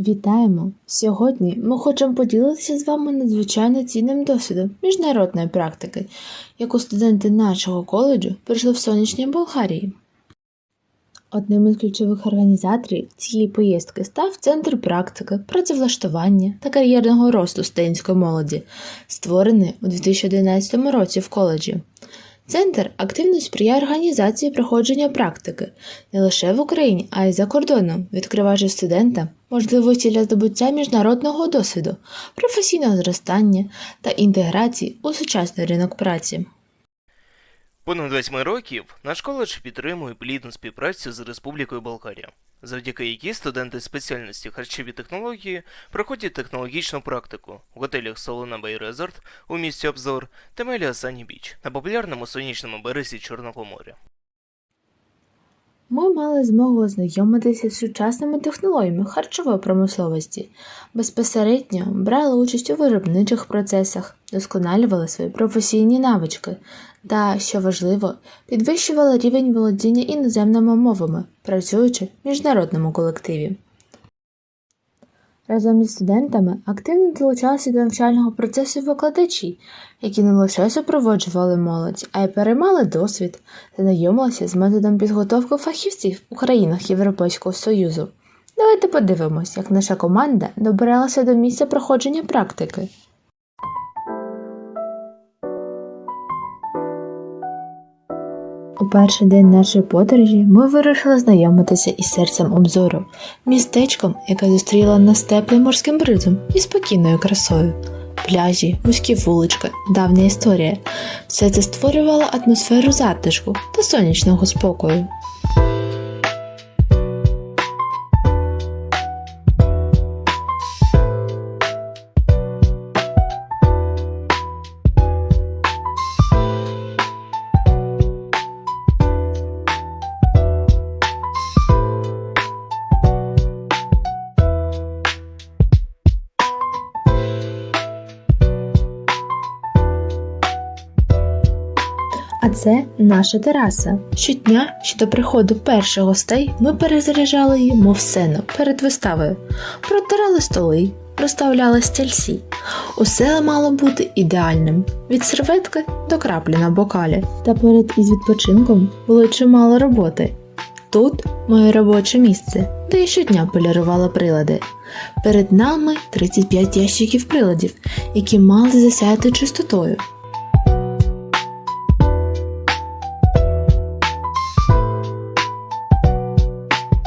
Вітаємо! Сьогодні ми хочемо поділитися з вами надзвичайно цінним досвідом міжнародної практики, яку студенти нашого коледжу пройшли в сонячній Болгарії. Одним із ключових організаторів цієї поїздки став Центр практики, працевлаштування та кар'єрного росту студентської молоді, створений у 2011 році в коледжі. Центр активно сприяє організації проходження практики не лише в Україні, а й за кордоном, відкриваючи студентам можливості для здобуття міжнародного досвіду, професійного зростання та інтеграції у сучасний ринок праці. Понад восьми років наш коледж підтримує плідну співпрацю з Республікою Болгарія, завдяки якій студенти спеціальності харчові технології проходять технологічну практику в готелях Солона Бей Резорт у місті Обзор та Меліасані Біч на популярному сонячному березі Чорного моря. Ми мали змогу ознайомитися з сучасними технологіями харчової промисловості, безпосередньо брали участь у виробничих процесах, досконалювали свої професійні навички та, що важливо, підвищували рівень володіння іноземними мовами, працюючи в міжнародному колективі. Разом із студентами активно долучалися до навчального процесу викладачі, які не лише супроводжували молодь, а й переймали досвід знайомилися з методом підготовки фахівців у країнах Європейського Союзу. Давайте подивимось, як наша команда добиралася до місця проходження практики. У перший день нашої подорожі ми вирішили знайомитися із серцем обзору, містечком, яке зустріло нас теплим морським бризом і спокійною красою. Пляжі, вузькі вулички, давня історія. Все це створювало атмосферу затишку та сонячного спокою. Це наша тераса. Щодня, що до приходу перших гостей, ми перезаряджали її, мов сцену перед виставою, протирали столи, розставляли стільці. Усе мало бути ідеальним від серветки до краплі на бокалі. Та перед із відпочинком було чимало роботи. Тут моє робоче місце, де я щодня полірувала прилади. Перед нами 35 ящиків приладів, які мали засяяти чистотою.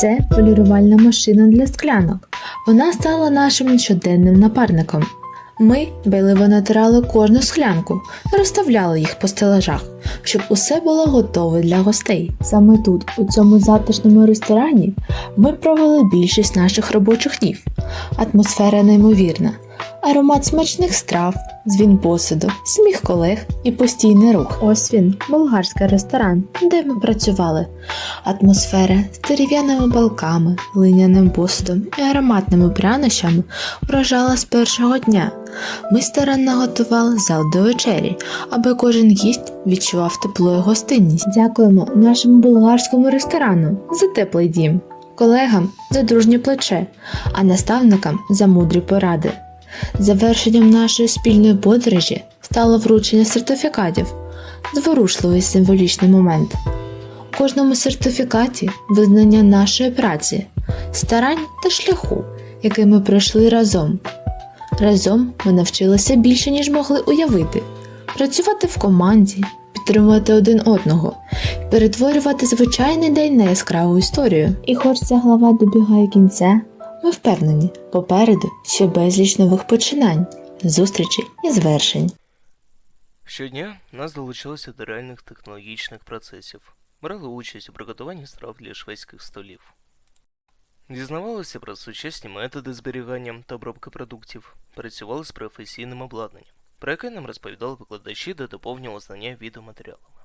Це полірувальна машина для склянок. Вона стала нашим щоденним напарником. Ми байливо натирали кожну склянку, розставляли їх по стелажах, щоб усе було готове для гостей. Саме тут, у цьому затишному ресторані, ми провели більшість наших робочих днів. Атмосфера неймовірна, аромат смачних страв, дзвін посуду, сміх колег і постійний рух. Ось він, болгарський ресторан, де ми працювали. Атмосфера з дерев'яними балками, линяним посудом і ароматними прянощами вражала з першого дня. Ми старанно готували зал до вечері, аби кожен гість відчував тепло і гостинність. Дякуємо нашому болгарському ресторану за теплий дім, колегам за дружнє плече, а наставникам за мудрі поради. Завершенням нашої спільної подорожі стало вручення сертифікатів, зворушливий символічний момент. У кожному сертифікаті визнання нашої праці, старань та шляху, який ми пройшли разом. Разом ми навчилися більше, ніж могли уявити, працювати в команді, підтримувати один одного, перетворювати звичайний день на яскраву історію. І хоч ця глава добігає кінця, ми впевнені, попереду ще безліч нових починань, зустрічей і звершень. Щодня нас долучилося до реальних технологічних процесів, брали участь у приготуванні страв для шведських столів. Дізнавалися про сучасні методи зберігання та обробки продуктів, працювали з професійним обладнанням, про яке нам розповідали викладачі та доповнювали знання відеоматеріалами.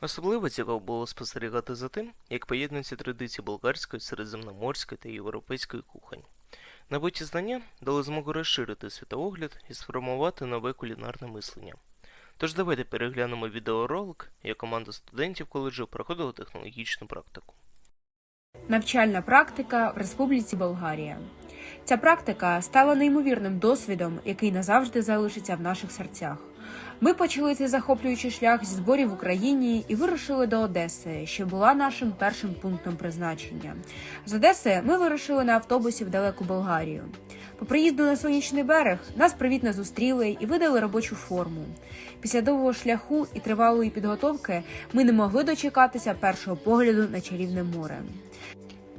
Особливо цікаво було спостерігати за тим, як поєднуються традиції болгарської, середземноморської та європейської кухонь. Набуті знання дали змогу розширити світоогляд і сформувати нове кулінарне мислення. Тож давайте переглянемо відеоролик, як команда студентів коледжу проходила технологічну практику. навчальна практика в Республіці Болгарія. Ця практика стала неймовірним досвідом, який назавжди залишиться в наших серцях. Ми почали цей захоплюючий шлях зі зборів в Україні і вирушили до Одеси, що була нашим першим пунктом призначення. З Одеси ми вирушили на автобусі в далеку Болгарію. По приїзду на сонячний берег нас привітно зустріли і видали робочу форму. Після довгого шляху і тривалої підготовки ми не могли дочекатися першого погляду на чарівне море.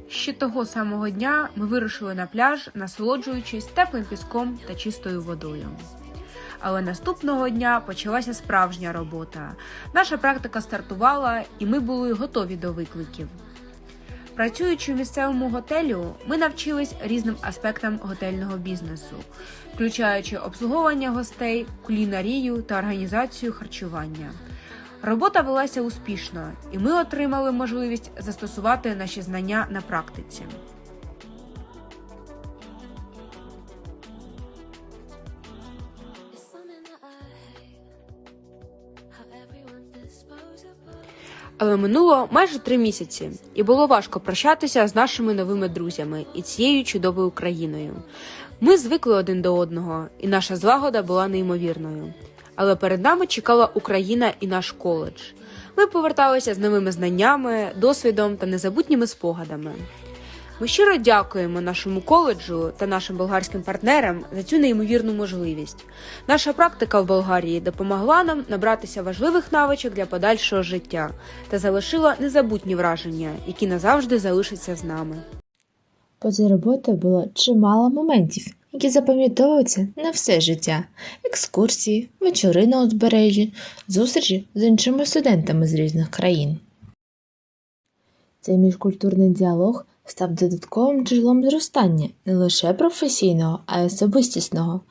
Ще того самого дня ми вирушили на пляж, насолоджуючись теплим піском та чистою водою. Але наступного дня почалася справжня робота. Наша практика стартувала, і ми були готові до викликів. Працюючи в місцевому готелю, ми навчились різним аспектам готельного бізнесу, включаючи обслуговування гостей, кулінарію та організацію харчування. Робота велася успішно, і ми отримали можливість застосувати наші знання на практиці. Але минуло майже три місяці, і було важко прощатися з нашими новими друзями і цією чудовою країною. Ми звикли один до одного, і наша злагода була неймовірною. Але перед нами чекала Україна і наш коледж. Ми поверталися з новими знаннями, досвідом та незабутніми спогадами. Ми щиро дякуємо нашому коледжу та нашим болгарським партнерам за цю неймовірну можливість. Наша практика в Болгарії допомогла нам набратися важливих навичок для подальшого життя та залишила незабутні враження, які назавжди залишаться з нами. Поза роботою було чимало моментів, які запам'ятовуються на все життя: екскурсії, вечори на узбережжі, зустрічі з іншими студентами з різних країн. Цей міжкультурний діалог став додатковим джерелом зростання не лише професійного, а й особистісного.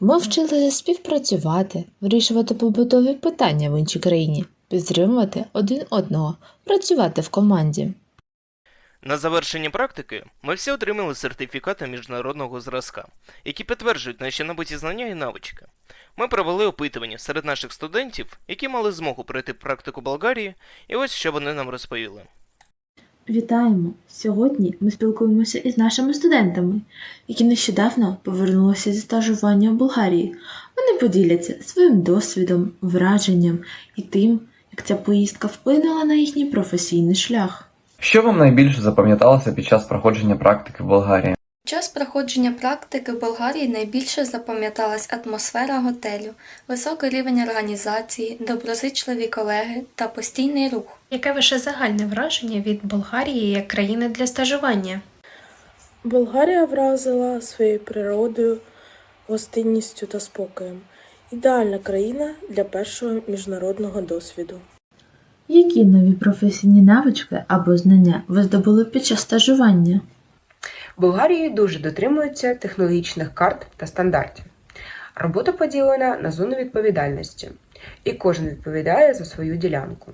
Ми вчилися співпрацювати, вирішувати побутові питання в іншій країні, підтримувати один одного, працювати в команді. На завершенні практики ми всі отримали сертифікати міжнародного зразка, які підтверджують наші набуті знання і навички. Ми провели опитування серед наших студентів, які мали змогу пройти практику Болгарії, і ось що вони нам розповіли. Вітаємо! Сьогодні ми спілкуємося із нашими студентами, які нещодавно повернулися зі стажування в Болгарії. Вони поділяться своїм досвідом, враженням і тим, як ця поїздка вплинула на їхній професійний шлях. Що вам найбільше запам'яталося під час проходження практики в Болгарії? Під час проходження практики в Болгарії найбільше запам'яталась атмосфера готелю, високий рівень організації, доброзичливі колеги та постійний рух. Яке ваше загальне враження від Болгарії як країни для стажування? Болгарія вразила своєю природою, гостинністю та спокоєм. Ідеальна країна для першого міжнародного досвіду. Які нові професійні навички або знання ви здобули під час стажування? Болгарії дуже дотримуються технологічних карт та стандартів. Робота поділена на зону відповідальності, і кожен відповідає за свою ділянку.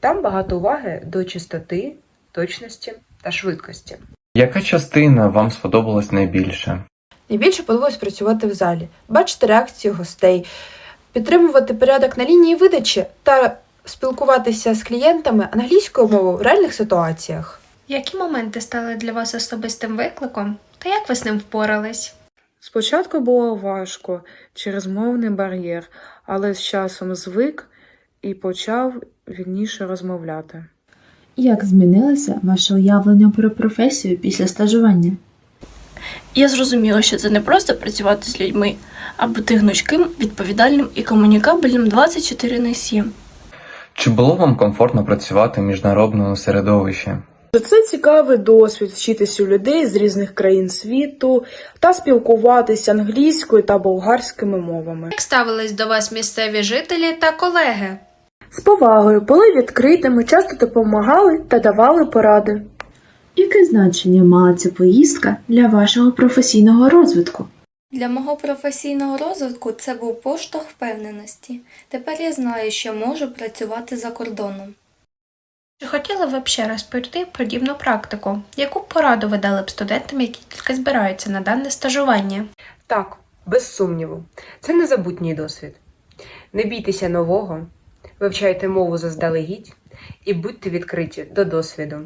Там багато уваги до чистоти, точності та швидкості. Яка частина вам сподобалась найбільше? Найбільше подобалось працювати в залі, бачити реакцію гостей, підтримувати порядок на лінії видачі та спілкуватися з клієнтами англійською мовою в реальних ситуаціях. Які моменти стали для вас особистим викликом та як ви з ним впорались? Спочатку було важко через мовний бар'єр, але з часом звик і почав вільніше розмовляти. Як змінилося ваше уявлення про професію після стажування? Я зрозуміла, що це не просто працювати з людьми, а бути гнучким, відповідальним і комунікабельним 24 на 7. Чи було вам комфортно працювати в міжнародному середовищі? Це цікавий досвід вчитися у людей з різних країн світу та спілкуватися англійською та болгарськими мовами. Як ставились до вас місцеві жителі та колеги? З повагою були відкритими, часто допомагали та давали поради. Яке значення мала ця поїздка для вашого професійного розвитку? Для мого професійного розвитку це був поштовх впевненості. Тепер я знаю, що можу працювати за кордоном. Чи хотіли ви б ще раз пройти подібну практику? Яку пораду ви дали б студентам, які тільки збираються на дане стажування? Так, без сумніву, це незабутній досвід. Не бійтеся нового, вивчайте мову заздалегідь і будьте відкриті до досвіду.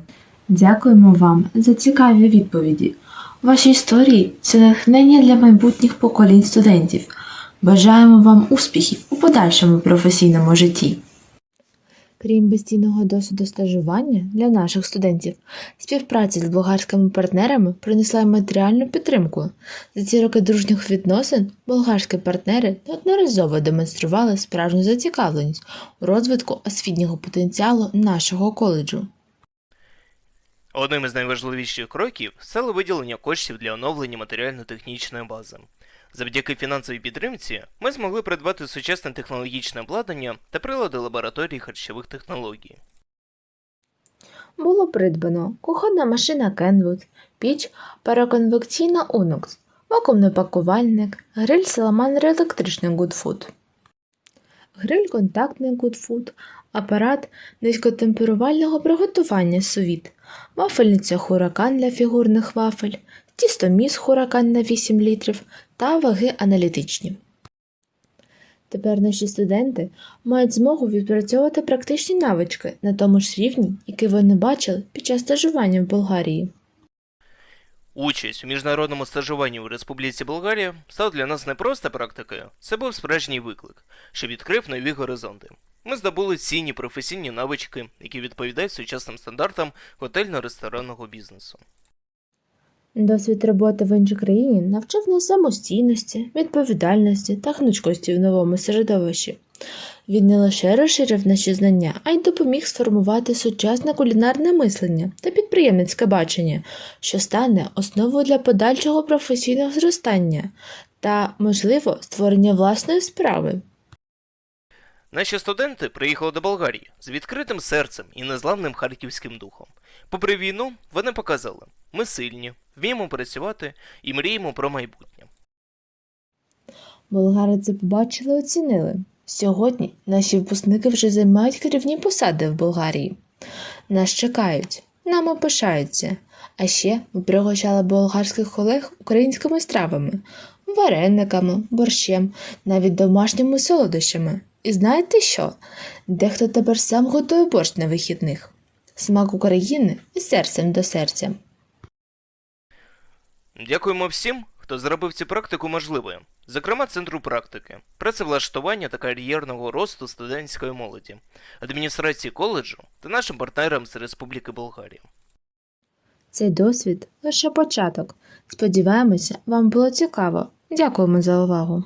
Дякуємо вам за цікаві відповіді. Ваші історії це натхнення для майбутніх поколінь студентів. Бажаємо вам успіхів у подальшому професійному житті. Крім постійного досвіду стажування для наших студентів, співпраця з болгарськими партнерами принесла й матеріальну підтримку. За ці роки дружніх відносин болгарські партнери неодноразово демонстрували справжню зацікавленість у розвитку освітнього потенціалу нашого коледжу. Одним із найважливіших кроків стало виділення коштів для оновлення матеріально-технічної бази. Завдяки фінансовій підтримці ми змогли придбати сучасне технологічне обладнання та прилади лабораторії харчових технологій. Було придбано кухонна машина Kenwood, піч параконвекційна Unox, вакуумний пакувальник, гриль Salamander електричний Goodfood, гриль контактний Goodfood, апарат низькотемперувального приготування сувіт, вафельниця хуракан для фігурних вафель, тістоміс хуракан на 8 літрів та ваги аналітичні. Тепер наші студенти мають змогу відпрацьовувати практичні навички на тому ж рівні, який вони бачили під час стажування в Болгарії. Участь у міжнародному стажуванні у Республіці Болгарія стала для нас не просто практикою, це був справжній виклик, що відкрив нові горизонти. Ми здобули цінні професійні навички, які відповідають сучасним стандартам готельно-ресторанного бізнесу. Досвід роботи в іншій країні навчив нас самостійності, відповідальності та гнучкості в новому середовищі. Він не лише розширив наші знання, а й допоміг сформувати сучасне кулінарне мислення та підприємницьке бачення, що стане основою для подальшого професійного зростання та, можливо, створення власної справи. Наші студенти приїхали до Болгарії з відкритим серцем і незламним харківським духом. Попри війну, вони показали, ми сильні, вміємо працювати і мріємо про майбутнє. Болгари це побачили оцінили. Сьогодні наші випускники вже займають керівні посади в Болгарії. Нас чекають, нами пишаються. А ще ми пригощали болгарських колег українськими стравами, варениками, борщем, навіть домашніми солодощами. І знаєте що? Дехто тепер сам готує борщ на вихідних. Смак України і серцем до серця. Дякуємо всім, хто зробив цю практику можливою, зокрема Центру практики, працевлаштування та кар'єрного росту студентської молоді, адміністрації коледжу та нашим партнерам з Республіки Болгарія. Цей досвід лише початок. Сподіваємося, вам було цікаво. Дякуємо за увагу.